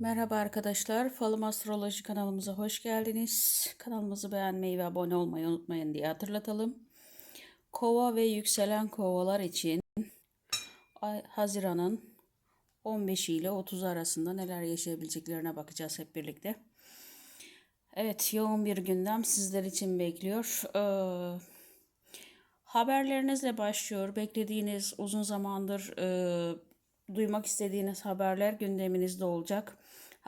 Merhaba arkadaşlar, Falım Astroloji kanalımıza hoş geldiniz. Kanalımızı beğenmeyi ve abone olmayı unutmayın diye hatırlatalım. Kova ve yükselen kovalar için Haziran'ın 15 ile 30 arasında neler yaşayabileceklerine bakacağız hep birlikte. Evet, yoğun bir gündem sizler için bekliyor. Ee, haberlerinizle başlıyor. Beklediğiniz uzun zamandır e, duymak istediğiniz haberler gündeminizde olacak.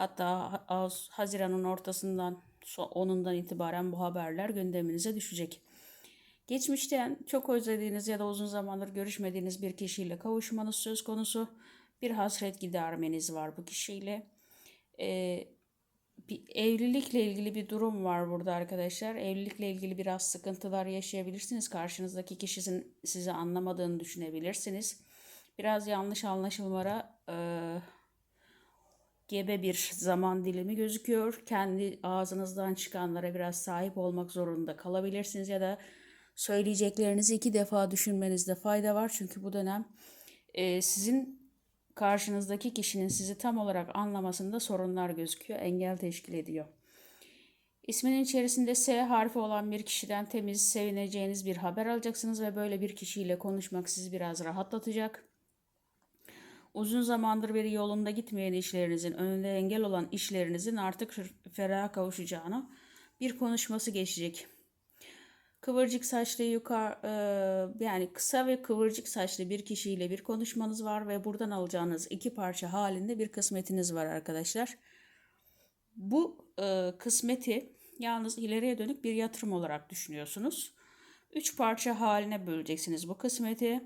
Hatta Haziran'ın ortasından so- onundan itibaren bu haberler gündeminize düşecek. Geçmişten çok özlediğiniz ya da uzun zamandır görüşmediğiniz bir kişiyle kavuşmanız söz konusu. Bir hasret gidermeniz var bu kişiyle. Ee, bir evlilikle ilgili bir durum var burada arkadaşlar. Evlilikle ilgili biraz sıkıntılar yaşayabilirsiniz. Karşınızdaki kişinin sizi anlamadığını düşünebilirsiniz. Biraz yanlış anlaşılmalara e, gebe bir zaman dilimi gözüküyor. Kendi ağzınızdan çıkanlara biraz sahip olmak zorunda kalabilirsiniz ya da söyleyeceklerinizi iki defa düşünmenizde fayda var. Çünkü bu dönem e, sizin karşınızdaki kişinin sizi tam olarak anlamasında sorunlar gözüküyor, engel teşkil ediyor. İsminin içerisinde S harfi olan bir kişiden temiz, sevineceğiniz bir haber alacaksınız ve böyle bir kişiyle konuşmak sizi biraz rahatlatacak. Uzun zamandır beri yolunda gitmeyen işlerinizin, önünde engel olan işlerinizin artık feraha kavuşacağını bir konuşması geçecek. Kıvırcık saçlı yukarı e, yani kısa ve kıvırcık saçlı bir kişiyle bir konuşmanız var ve buradan alacağınız iki parça halinde bir kısmetiniz var arkadaşlar. Bu e, kısmeti yalnız ileriye dönük bir yatırım olarak düşünüyorsunuz. Üç parça haline böleceksiniz bu kısmeti.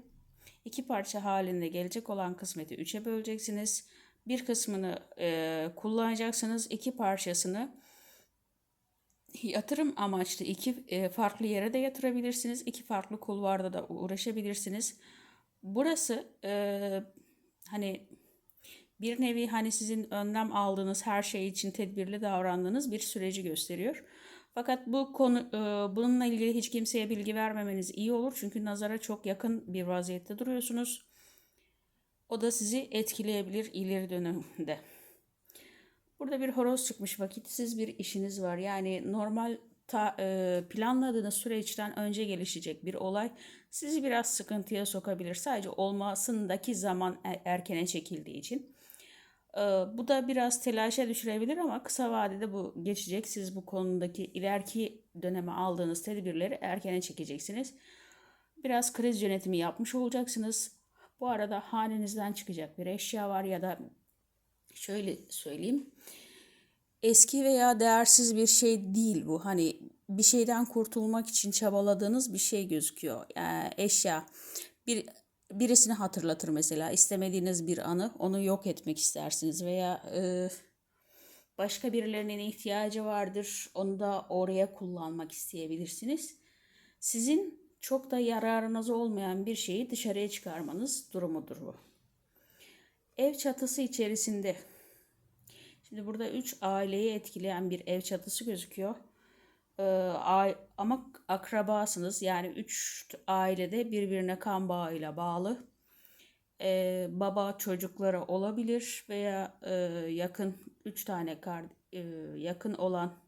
İki parça halinde gelecek olan kısmeti üçe böleceksiniz. Bir kısmını e, kullanacaksınız. iki parçasını yatırım amaçlı iki e, farklı yere de yatırabilirsiniz. İki farklı kulvarda da uğraşabilirsiniz. Burası e, hani bir nevi hani sizin önlem aldığınız her şey için tedbirli davrandığınız bir süreci gösteriyor. Fakat bu konu e, bununla ilgili hiç kimseye bilgi vermemeniz iyi olur. Çünkü nazara çok yakın bir vaziyette duruyorsunuz. O da sizi etkileyebilir ileri dönemde. Burada bir horoz çıkmış vakitsiz bir işiniz var. Yani normal ta, e, planladığınız süreçten önce gelişecek bir olay sizi biraz sıkıntıya sokabilir. Sadece olmasındaki zaman e- erkene çekildiği için. E, bu da biraz telaşa düşürebilir ama kısa vadede bu geçecek. Siz bu konudaki ileriki döneme aldığınız tedbirleri erkene çekeceksiniz. Biraz kriz yönetimi yapmış olacaksınız. Bu arada hanenizden çıkacak bir eşya var ya da şöyle söyleyeyim. Eski veya değersiz bir şey değil bu. Hani bir şeyden kurtulmak için çabaladığınız bir şey gözüküyor. Yani eşya bir birisini hatırlatır mesela. İstemediğiniz bir anı onu yok etmek istersiniz veya e, başka birilerinin ihtiyacı vardır. Onu da oraya kullanmak isteyebilirsiniz. Sizin çok da yararınız olmayan bir şeyi dışarıya çıkarmanız durumudur bu. Ev çatısı içerisinde. Şimdi burada 3 aileyi etkileyen bir ev çatısı gözüküyor. Ee, ama akrabasınız yani 3 ailede birbirine kan bağıyla bağlı. Ee, baba çocuklara olabilir veya e, yakın 3 tane kar, e, yakın olan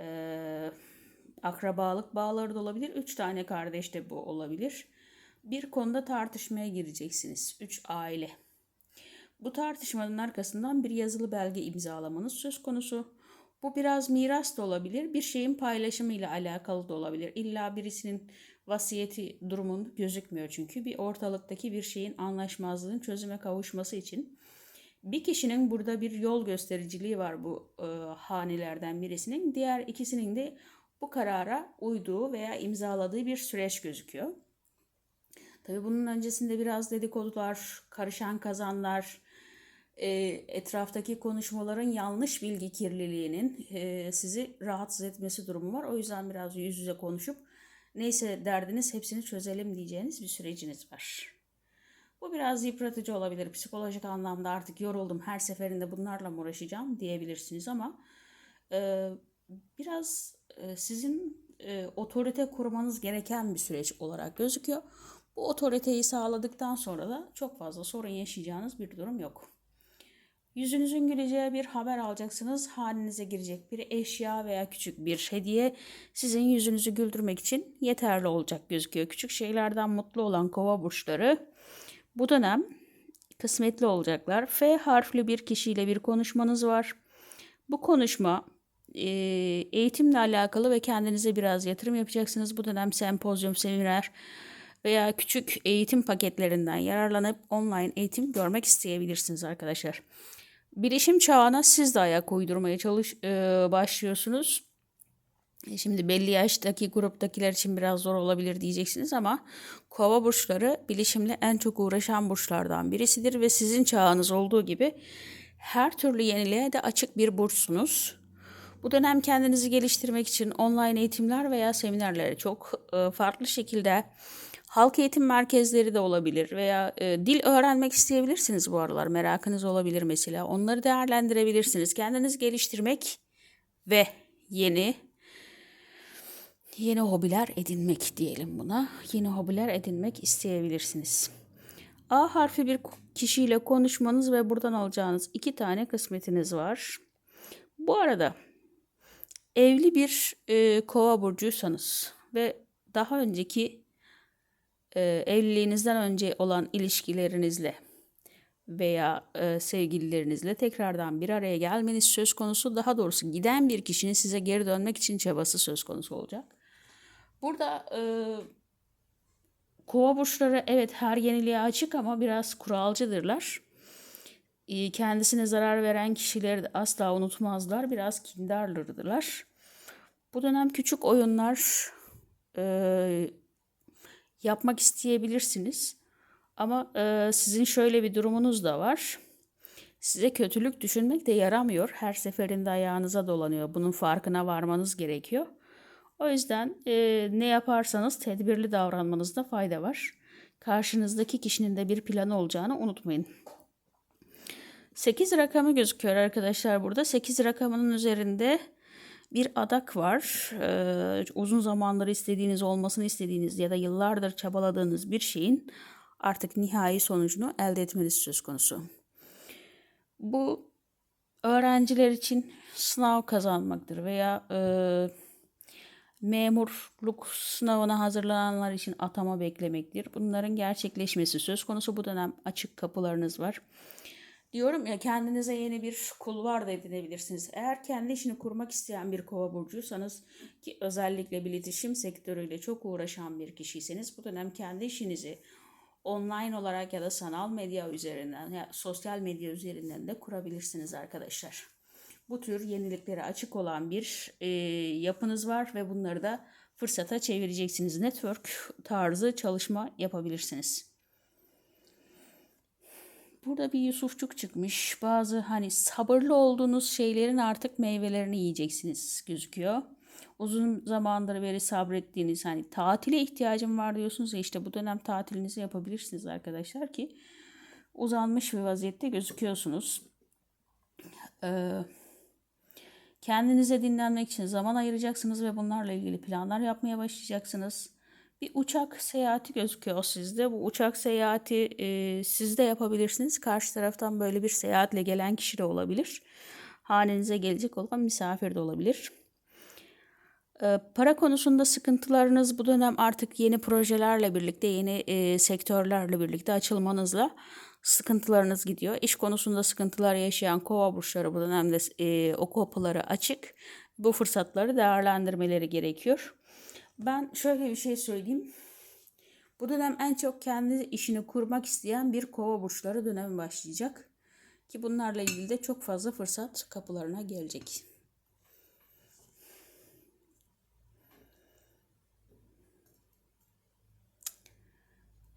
e, akrabalık bağları da olabilir. 3 tane kardeş de bu olabilir. Bir konuda tartışmaya gireceksiniz. 3 aile. Bu tartışmanın arkasından bir yazılı belge imzalamanız söz konusu. Bu biraz miras da olabilir, bir şeyin paylaşımı ile alakalı da olabilir. İlla birisinin vasiyeti durumun gözükmüyor çünkü bir ortalıktaki bir şeyin anlaşmazlığın çözüme kavuşması için bir kişinin burada bir yol göstericiliği var bu e, hanelerden birisinin. Diğer ikisinin de bu karara uyduğu veya imzaladığı bir süreç gözüküyor. Tabii bunun öncesinde biraz dedikodular, karışan kazanlar, e, etraftaki konuşmaların yanlış bilgi kirliliğinin e, sizi rahatsız etmesi durumu var. O yüzden biraz yüz yüze konuşup neyse derdiniz hepsini çözelim diyeceğiniz bir süreciniz var. Bu biraz yıpratıcı olabilir. Psikolojik anlamda artık yoruldum her seferinde bunlarla mı uğraşacağım diyebilirsiniz ama e, biraz e, sizin otorite kurmanız gereken bir süreç olarak gözüküyor. Bu otoriteyi sağladıktan sonra da çok fazla sorun yaşayacağınız bir durum yok. Yüzünüzün güleceği bir haber alacaksınız. Hanenize girecek bir eşya veya küçük bir hediye sizin yüzünüzü güldürmek için yeterli olacak gözüküyor. Küçük şeylerden mutlu olan kova burçları bu dönem kısmetli olacaklar. F harfli bir kişiyle bir konuşmanız var. Bu konuşma e, eğitimle alakalı ve kendinize biraz yatırım yapacaksınız. Bu dönem sempozyum, seminer veya küçük eğitim paketlerinden yararlanıp online eğitim görmek isteyebilirsiniz arkadaşlar. Bilişim çağına siz de ayak uydurmaya çalış e, başlıyorsunuz. E, Şimdi belli yaştaki gruptakiler için biraz zor olabilir diyeceksiniz ama kova burçları bilişimle en çok uğraşan burçlardan birisidir ve sizin çağınız olduğu gibi her türlü yeniliğe de açık bir burçsunuz. Bu dönem kendinizi geliştirmek için online eğitimler veya seminerlere çok e, farklı şekilde halk eğitim merkezleri de olabilir veya e, dil öğrenmek isteyebilirsiniz bu aralar merakınız olabilir mesela. Onları değerlendirebilirsiniz. Kendinizi geliştirmek ve yeni yeni hobiler edinmek diyelim buna. Yeni hobiler edinmek isteyebilirsiniz. A harfi bir kişiyle konuşmanız ve buradan alacağınız iki tane kısmetiniz var. Bu arada evli bir e, kova burcuysanız ve daha önceki e, evliliğinizden önce olan ilişkilerinizle veya e, sevgililerinizle tekrardan bir araya gelmeniz söz konusu. Daha doğrusu giden bir kişinin size geri dönmek için çabası söz konusu olacak. Burada e, kova burçları evet her yeniliğe açık ama biraz kuralcıdırlar. E, kendisine zarar veren kişileri de asla unutmazlar. Biraz kindarlardırlar. Bu dönem küçük oyunlar e, yapmak isteyebilirsiniz. Ama e, sizin şöyle bir durumunuz da var. Size kötülük düşünmek de yaramıyor. Her seferinde ayağınıza dolanıyor. Bunun farkına varmanız gerekiyor. O yüzden e, ne yaparsanız tedbirli davranmanızda fayda var. Karşınızdaki kişinin de bir planı olacağını unutmayın. 8 rakamı gözüküyor arkadaşlar burada. 8 rakamının üzerinde bir adak var. Ee, uzun zamandır istediğiniz olmasını istediğiniz ya da yıllardır çabaladığınız bir şeyin artık nihai sonucunu elde etmeniz söz konusu. Bu öğrenciler için sınav kazanmaktır veya e, memurluk sınavına hazırlananlar için atama beklemektir. Bunların gerçekleşmesi söz konusu. Bu dönem açık kapılarınız var. Diyorum ya kendinize yeni bir kulvar da edinebilirsiniz. Eğer kendi işini kurmak isteyen bir kova burcuysanız ki özellikle iletişim sektörüyle çok uğraşan bir kişiyseniz bu dönem kendi işinizi online olarak ya da sanal medya üzerinden ya sosyal medya üzerinden de kurabilirsiniz arkadaşlar. Bu tür yeniliklere açık olan bir e, yapınız var ve bunları da fırsata çevireceksiniz. Network tarzı çalışma yapabilirsiniz. Burada bir Yusufçuk çıkmış. Bazı hani sabırlı olduğunuz şeylerin artık meyvelerini yiyeceksiniz gözüküyor. Uzun zamandır beri sabrettiğiniz hani tatile ihtiyacım var diyorsunuz ya işte bu dönem tatilinizi yapabilirsiniz arkadaşlar ki uzanmış bir vaziyette gözüküyorsunuz. Ee, kendinize dinlenmek için zaman ayıracaksınız ve bunlarla ilgili planlar yapmaya başlayacaksınız bir uçak seyahati gözüküyor sizde. Bu uçak seyahati e, siz de yapabilirsiniz. Karşı taraftan böyle bir seyahatle gelen kişi de olabilir. Hanenize gelecek olan misafir de olabilir. E, para konusunda sıkıntılarınız bu dönem artık yeni projelerle birlikte, yeni e, sektörlerle birlikte açılmanızla sıkıntılarınız gidiyor. İş konusunda sıkıntılar yaşayan kova burçları bu dönemde e, o kapıları açık. Bu fırsatları değerlendirmeleri gerekiyor. Ben şöyle bir şey söyleyeyim. Bu dönem en çok kendi işini kurmak isteyen bir kova burçları dönemi başlayacak. Ki bunlarla ilgili de çok fazla fırsat kapılarına gelecek.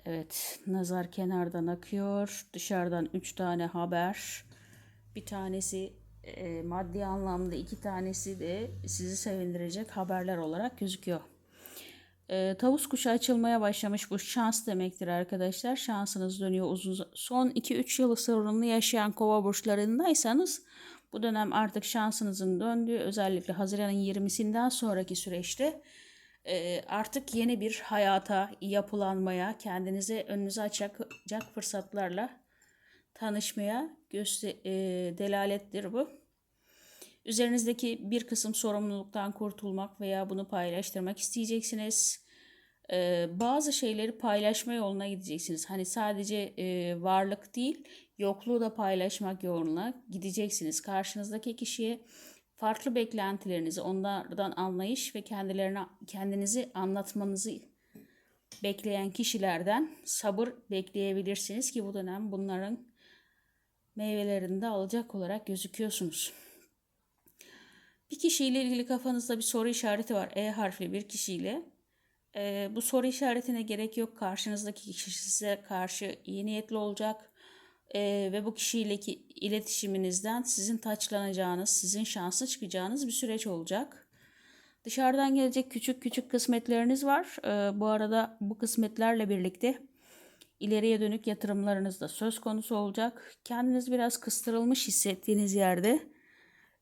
Evet, nazar kenardan akıyor. Dışarıdan 3 tane haber. Bir tanesi e, maddi anlamda, iki tanesi de sizi sevindirecek haberler olarak gözüküyor. E, tavus kuşu açılmaya başlamış. Bu şans demektir arkadaşlar. Şansınız dönüyor uzun. Son 2-3 yılı sorunlu yaşayan kova burçlarındaysanız bu dönem artık şansınızın döndüğü özellikle Haziran'ın 20'sinden sonraki süreçte e, artık yeni bir hayata, yapılanmaya, kendinize önünüze açacak fırsatlarla tanışmaya göster e, delalettir bu. Üzerinizdeki bir kısım sorumluluktan kurtulmak veya bunu paylaştırmak isteyeceksiniz. Ee, bazı şeyleri paylaşma yoluna gideceksiniz. Hani sadece e, varlık değil, yokluğu da paylaşmak yoluna gideceksiniz. Karşınızdaki kişiye farklı beklentilerinizi, onlardan anlayış ve kendilerine kendinizi anlatmanızı bekleyen kişilerden sabır bekleyebilirsiniz ki bu dönem bunların meyvelerini de alacak olarak gözüküyorsunuz. Bir kişiyle ilgili kafanızda bir soru işareti var. E harfli bir kişiyle. Ee, bu soru işaretine gerek yok. Karşınızdaki kişi size karşı iyi niyetli olacak. Ee, ve bu kişiyle iletişiminizden sizin taçlanacağınız, sizin şanslı çıkacağınız bir süreç olacak. Dışarıdan gelecek küçük küçük kısmetleriniz var. Ee, bu arada bu kısmetlerle birlikte ileriye dönük yatırımlarınız da söz konusu olacak. Kendiniz biraz kıstırılmış hissettiğiniz yerde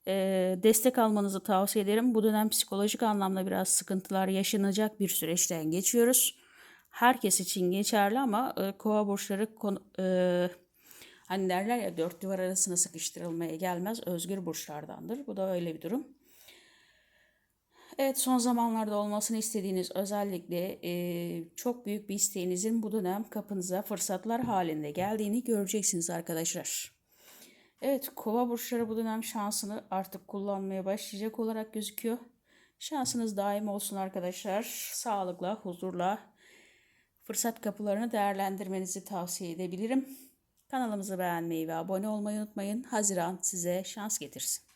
e, destek almanızı tavsiye ederim. Bu dönem psikolojik anlamda biraz sıkıntılar yaşanacak bir süreçten geçiyoruz. Herkes için geçerli ama e, kova burçları e, hani derler ya dört duvar arasına sıkıştırılmaya gelmez özgür burçlardandır. Bu da öyle bir durum. Evet son zamanlarda olmasını istediğiniz özellikle e, çok büyük bir isteğinizin bu dönem kapınıza fırsatlar halinde geldiğini göreceksiniz arkadaşlar. Evet kova burçları bu dönem şansını artık kullanmaya başlayacak olarak gözüküyor. Şansınız daim olsun arkadaşlar. Sağlıkla, huzurla fırsat kapılarını değerlendirmenizi tavsiye edebilirim. Kanalımızı beğenmeyi ve abone olmayı unutmayın. Haziran size şans getirsin.